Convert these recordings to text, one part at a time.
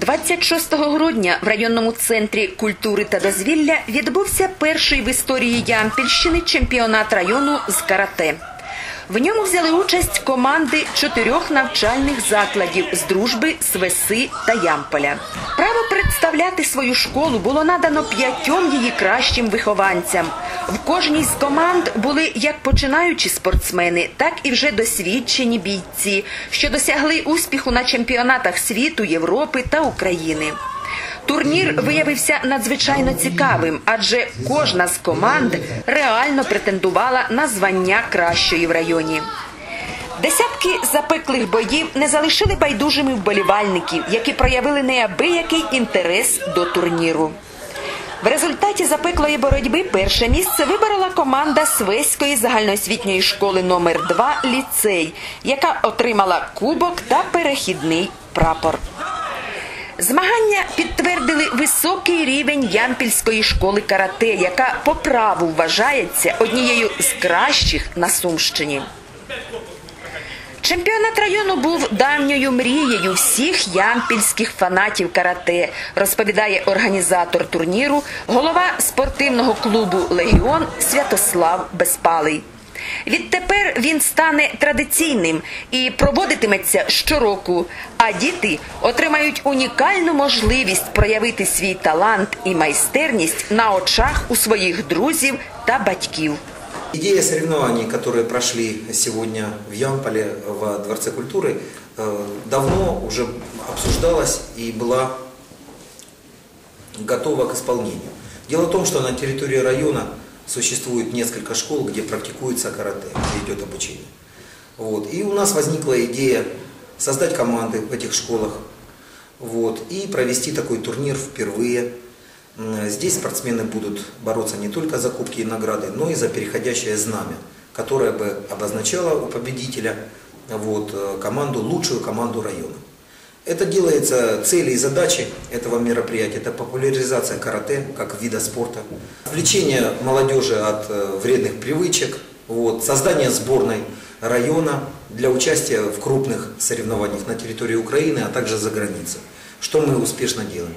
26 грудня в районному центрі культури та дозвілля відбувся перший в історії Ямпільщини чемпіонат району з карате. В ньому взяли участь команди чотирьох навчальних закладів з дружби, Свеси та Ямполя. Право представляти свою школу було надано п'ятьом її кращим вихованцям. В кожній з команд були як починаючі спортсмени, так і вже досвідчені бійці, що досягли успіху на чемпіонатах світу, Європи та України. Турнір виявився надзвичайно цікавим, адже кожна з команд реально претендувала на звання кращої в районі. Десятки запеклих боїв не залишили байдужими вболівальників, які проявили неабиякий інтерес до турніру. В результаті запеклої боротьби перше місце виборола команда Свеської загальноосвітньої школи номер 2 ліцей, яка отримала кубок та перехідний прапор. Змагання підтвердили високий рівень Ямпільської школи карате, яка по праву вважається однією з кращих на Сумщині. Чемпіонат району був давньою мрією всіх ямпільських фанатів карате, розповідає організатор турніру, голова спортивного клубу Легіон Святослав Безпалий. Відтепер він стане традиційним і проводитиметься щороку, а діти отримають унікальну можливість проявити свій талант і майстерність на очах у своїх друзів та батьків. Идея соревнований, которые прошли сегодня в Ямполе в Дворце культуры, э, давно уже обсуждалась и была готова к исполнению. Дело в том, что на территории района существует несколько школ, где практикуется карате, где идет обучение. Вот. И у нас возникла идея создать команды в этих школах вот, и провести такой турнир впервые. Здесь спортсмены будут бороться не только за кубки и награды, но и за переходящее знамя, которое бы обозначало у победителя вот, э, команду, лучшую команду района. Это делается, цели и задачи этого мероприятия, это популяризация карате как вида спорта, отвлечение молодежи от э, вредных привычек, вот, создание сборной района для участия в крупных соревнованиях на территории Украины, а также за границей, что мы успешно делаем.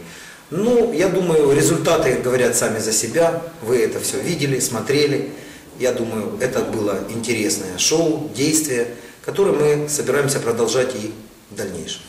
Ну, я думаю, результаты говорят сами за себя, вы это все видели, смотрели. Я думаю, это было интересное шоу, действие, которое мы собираемся продолжать и в дальнейшем.